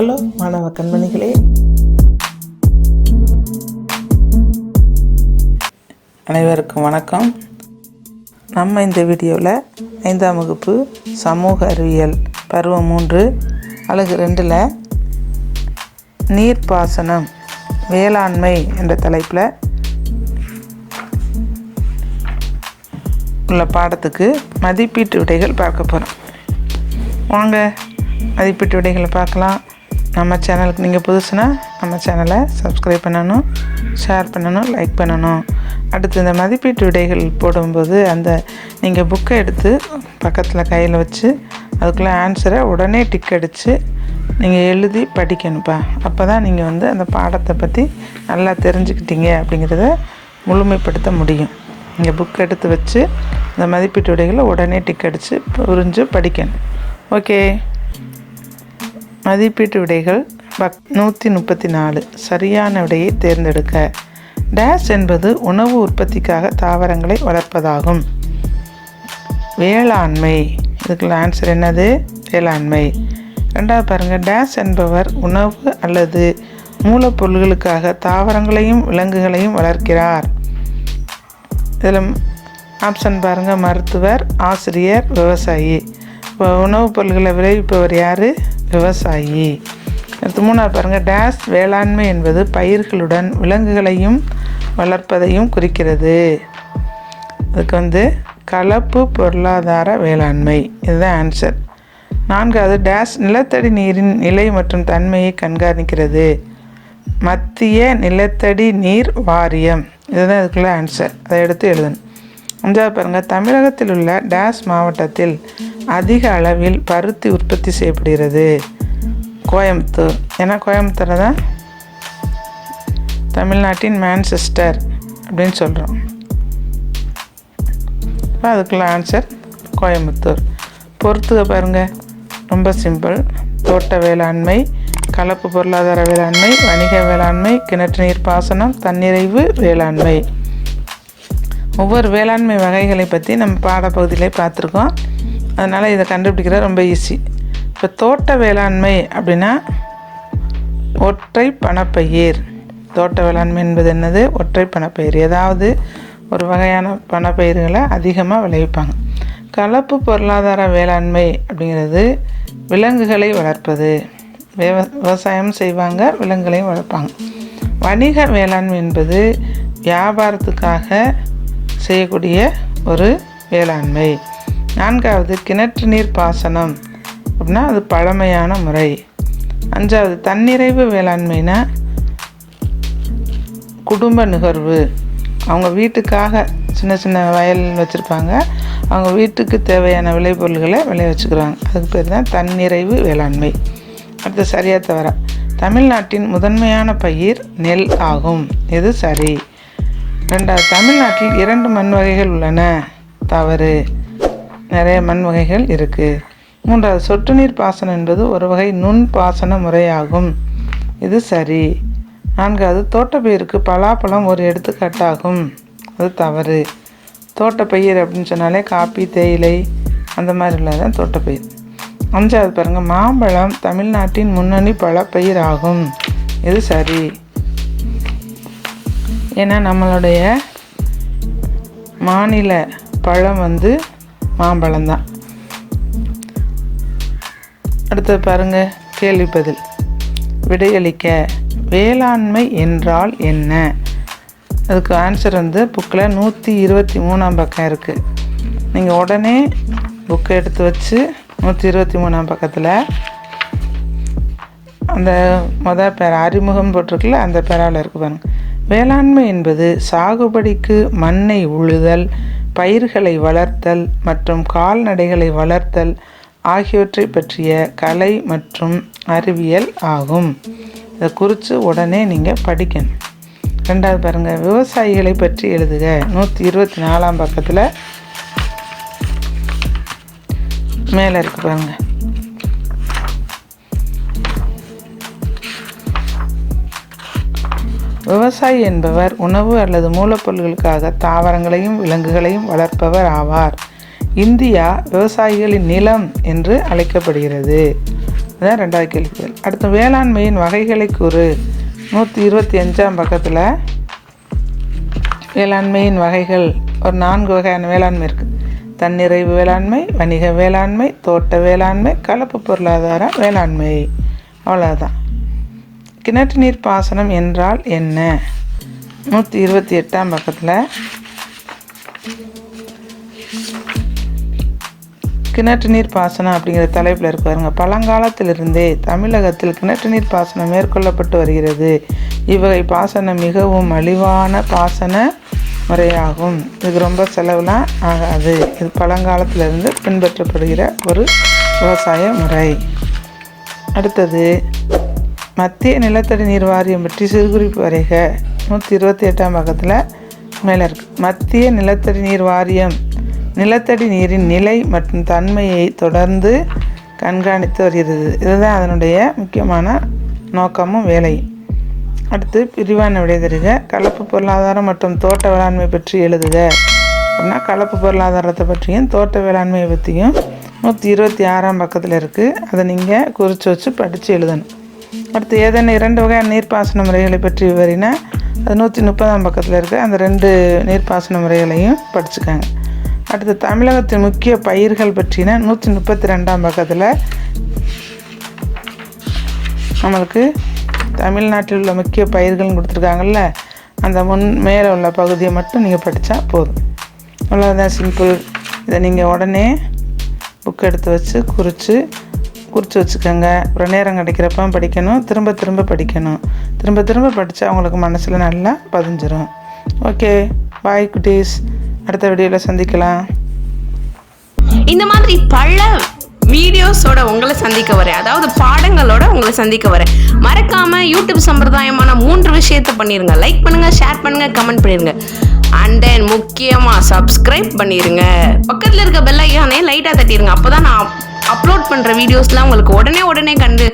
Hello மாணவ கண்மணிகளே. அனைவருக்கும் வணக்கம். நம்ம இந்த வீடியோவில் ஐந்தாம் வகுப்பு சமூக அறிவியல் பருவம் மூன்று அழகு ரெண்டில் நீர்ப்பாசனம் வேளாண்மை என்ற தலைப்பில் உள்ள பாடத்துக்கு மதிப்பீட்டு விடைகள் பார்க்க போகிறோம் வாங்க மதிப்பீட்டு விடைகளை பார்க்கலாம். நம்ம சேனலுக்கு நீங்கள் புதுசுனா நம்ம சேனலை சப்ஸ்கிரைப் பண்ணணும் ஷேர் பண்ணணும் லைக் பண்ணணும். அடுத்து இந்த மதிப்பீட்டு விடைகள் போடும்போது அந்த நீங்கள் புக்கை எடுத்து பக்கத்தில் கையில் வச்சு அதுக்குள்ளே ஆன்சரை உடனே டிக் அடித்து நீங்கள் எழுதி படிக்கணும்ப்பா. அப்போ தான் நீங்கள் வந்து அந்த பாடத்தை பற்றி நல்லா தெரிஞ்சுக்கிட்டீங்க அப்படிங்கிறத முழுமைப்படுத்த முடியும். நீங்கள் புக் எடுத்து வச்சு இந்த மதிப்பீட்டு விடைகளை உடனே டிக் அடித்து புரிஞ்சு படிக்கணும். ஓகே. மதிப்பீட்டு விடைகள் பக் நூற்றி முப்பத்தி நாலு சரியான விடையை தேர்ந்தெடுக்க. டேஷ் என்பது உணவு உற்பத்திக்காக தாவரங்களை வளர்ப்பதாகும். வேளாண்மை. இதுக்குள்ள ஆன்சர் என்னது? வேளாண்மை. ரெண்டாவது பாருங்கள் டேஷ் என்பவர் உணவு அல்லது மூலப்பொருள்களுக்காக தாவரங்களையும் விலங்குகளையும் வளர்க்கிறார். இதில் ஆப்ஷன் பாருங்கள் மருத்துவர் ஆசிரியர் விவசாயி. இப்போ உணவுப் பொருள்களை விளைவிப்பவர் யார்? விவசாயி. அடுத்து மூணாவது பாருங்கள் டேஸ் வேளாண்மை என்பது பயிர்களுடன் விலங்குகளையும் வளர்ப்பதையும் குறிக்கிறது. அதுக்கு வந்து கலப்பு பொருளாதார வேளாண்மை. இதுதான் ஆன்சர் நான்காவது டேஸ் நிலத்தடி நீரின் நிலை மற்றும் தன்மையை கண்காணிக்கிறது. மத்திய நிலத்தடி நீர் வாரியம். இதுதான் இதுக்குள்ள ஆன்சர் அதை எடுத்து எழுதணும். அஞ்சாவது பாருங்கள் தமிழகத்தில் உள்ள டேஸ் மாவட்டத்தில் அதிக அளவில் பருத்தி உற்பத்தி செய்யப்படுகிறது. கோயம்புத்தூர். ஏன்னா கோயம்புத்தூர் தான் தமிழ்நாட்டின் மேன்செஸ்டர் அப்படின்னு சொல்கிறோம் இப்போ அதுக்குள்ள ஆன்சர் கோயம்புத்தூர். பொறுத்துக பாருங்கள் ரொம்ப சிம்பிள் தோட்ட வேளாண்மை கலப்பு பொருளாதார வேளாண்மை வணிக வேளாண்மை கிணற்று நீர் பாசனம் தன்னிறைவு வேளாண்மை. ஒவ்வொரு வேளாண்மை வகைகளை பற்றி நம்ம பாடப்பகுதியிலே பார்த்துருக்கோம். அதனால் இதை கண்டுபிடிக்கிறது ரொம்ப ஈஸி இப்போ தோட்ட வேளாண்மை அப்படின்னா ஒற்றை பணப்பயிர். தோட்ட வேளாண்மை என்பது என்னது? ஒற்றை பணப்பயிர். ஏதாவது ஒரு வகையான பணப்பயிர்களை அதிகமாக விளைவிப்பாங்க. கலப்பு பொருளாதார வேளாண்மை அப்படிங்கிறது விலங்குகளை வளர்ப்பது. விவ விவசாயம் செய்வாங்க விலங்குகளையும் வளர்ப்பாங்க. வணிக வேளாண்மை என்பது வியாபாரத்துக்காக செய்யக்கூடிய ஒரு வேளாண்மை. நான்காவது கிணற்று நீர் பாசனம். அப்படின்னா அது பழமையான முறை. அஞ்சாவது தன்னிறைவு வேளாண்மைனா குடும்ப நுகர்வு. அவங்க வீட்டுக்காக சின்ன சின்ன வயல் வச்சுருப்பாங்க. அவங்க வீட்டுக்கு தேவையான விளைபொருள்களை விளைய வச்சுக்கிறாங்க. அதுக்கு பேர் தான் தன்னிறைவு வேளாண்மை. அடுத்து சரியாக தவிர தமிழ்நாட்டின் முதன்மையான பயிர் நெல் ஆகும். இது சரி? ரெண்டாவது தமிழ்நாட்டில் இரண்டு மண் வகைகள் உள்ளன. தவறு. நிறைய மண் வகைகள் இருக்குது மூன்றாவது சொட்டு நீர் பாசனம் என்பது ஒரு வகை நுண் பாசன முறையாகும். இது சரி. நான்காவது தோட்டப்பயிருக்கு பலாப்பழம் ஒரு எடுத்துக்காட்டாகும். அது தவறு. தோட்டப்பயிர் அப்படின்னு சொன்னாலே காப்பி தேயிலை அந்த மாதிரி உள்ளதான் தோட்டப்பயிர். அஞ்சாவது பாருங்கள் மாம்பழம் தமிழ்நாட்டின் முன்னணி பழப்பயிர் ஆகும் இது சரி. ஏன்னா நம்மளுடைய மாநில பழம் வந்து மாம்பழம்தான் அடுத்தது பாருங்க கேள்வி பதில். விடையளிக்க வேளாண்மை என்றால் என்ன? அதுக்கு ஆன்சர் வந்து புக்கில் நூற்றி இருபத்தி மூணாம் பக்கம் இருக்குது நீங்கள் உடனே புக்கை எடுத்து வச்சு நூற்றி இருபத்தி மூணாம் பக்கத்தில் அந்த மொதல் பேர அறிமுகம் போட்டிருக்குல்ல அந்த பேராவில் இருக்கு பாருங்கள் வேளாண்மை என்பது சாகுபடிக்கு மண்ணை உழுதல் பயிர்களை வளர்த்தல் மற்றும் கால்நடைகளை வளர்த்தல் ஆகியவற்றை பற்றிய கலை மற்றும் அறிவியல் ஆகும். இதை குறித்து உடனே நீங்கள் படிக்கணும். ரெண்டாவது பாருங்கள் விவசாயிகளை பற்றி எழுதுக. நூற்றி இருபத்தி நாலாம் பக்கத்தில் மேலே இருக்கு பாருங்கள் விவசாயி என்பவர் உணவு அல்லது மூலப்பொருள்களுக்காக தாவரங்களையும் விலங்குகளையும் வளர்ப்பவர் ஆவார். இந்தியா விவசாயிகளின் நிலம் என்று அழைக்கப்படுகிறது. அதான் ரெண்டாவது கேள்விகள் அடுத்து வேளாண்மையின் வகைகளை கூறு. நூற்றி இருபத்தி அஞ்சாம் பக்கத்தில் வேளாண்மையின் வகைகள் ஒரு நான்கு வகையான வேளாண்மை இருக்குது தன்னிறைவு வேளாண்மை வணிக வேளாண்மை தோட்ட வேளாண்மை கலப்பு பொருளாதார வேளாண்மை. அவ்வளோதான் கிணற்று நீர் பாசனம் என்றால் என்ன? நூற்றி இருபத்தி எட்டாம் பக்கத்தில். கிணற்று நீர் பாசனம் அப்படிங்கிற தலைப்பில் இருக்கு பாருங்க. பழங்காலத்திலிருந்தே தமிழகத்தில் கிணற்று நீர் பாசனம் மேற்கொள்ளப்பட்டு வருகிறது. இவ்வகை பாசனம் மிகவும் மலிவான பாசன முறையாகும். இதுக்கு ரொம்ப செலவுலாம் ஆகாது. இது பழங்காலத்திலிருந்து பின்பற்றப்படுகிற ஒரு விவசாய முறை. அடுத்தது மத்திய நிலத்தடி நீர் வாரியம் பற்றி சிறுகுறிப்பு வரைக. நூற்றி இருபத்தி எட்டாம் பக்கத்தில் மேலே இருக்கு. மத்திய நிலத்தடி நீர் வாரியம் நிலத்தடி நீரின் நிலை மற்றும் தன்மையை தொடர்ந்து கண்காணித்து வருகிறது. இதுதான் அதனுடைய முக்கியமான நோக்கமும் வேலையும். அடுத்து பிரிவான விடை தருக. கலப்பு பொருளாதாரம் மற்றும் தோட்ட வேளாண்மை பற்றி எழுதுக. அப்படின்னா கலப்பு பொருளாதாரத்தை பற்றியும் தோட்ட வேளாண்மையை பற்றியும் நூற்றி இருபத்தி ஆறாம் பக்கத்தில் இருக்குது அதை நீங்கள் குறித்து வச்சு படித்து எழுதணும். அடுத்து ஏதேனும் இரண்டு வகையான நீர்ப்பாசன முறைகளை பற்றி விவரினா அது நூற்றி முப்பதாம் பக்கத்தில் இருக்குது அந்த ரெண்டு நீர்ப்பாசன முறைகளையும் படிச்சுக்காங்க. அடுத்து தமிழகத்தின் முக்கிய பயிர்கள் பற்றின நூற்றி முப்பத்தி ரெண்டாம் பக்கத்தில் நம்மளுக்கு தமிழ்நாட்டில் உள்ள முக்கிய பயிர்கள்னு கொடுத்துருக்காங்கல்ல அந்த முன் மேலே உள்ள பகுதியை மட்டும் நீங்கள் படித்தா போதும். அவ்வளோதான் சிம்பிள். இதை நீங்கள் உடனே புக் எடுத்து வச்சு குறித்து குறித்து வச்சுக்கோங்க. அப்புறம் நேரம் கிடைக்கிறப்ப படிக்கணும். திரும்ப திரும்ப படிக்கணும். திரும்ப திரும்ப படித்தா அவங்களுக்கு மனசில் நல்லா பதிஞ்சிடும் ஓகே பாய் குட்டீஸ். அடுத்த வீடியோவில் சந்திக்கலாம். இந்த மாதிரி பல வீடியோஸோட உங்களை சந்திக்க வரேன். அதாவது பாடங்களோட உங்களை சந்திக்க வரேன். மறக்காம யூடியூப் சம்பிரதாயமான மூன்று விஷயத்தை பண்ணிருங்க. லைக் பண்ணுங்க ஷேர் பண்ணுங்க கமெண்ட் பண்ணிருங்க. அண்ட் தென் முக்கியமாக சப்ஸ்கிரைப் பண்ணிருங்க. பக்கத்தில் இருக்க பெல் ஐயானே தட்டிடுங்க தட்டிருங்க. நான் அப்லோட் பண்ற வீடியோஸ்லாம் உங்களுக்கு உடனே உடனே கண்டு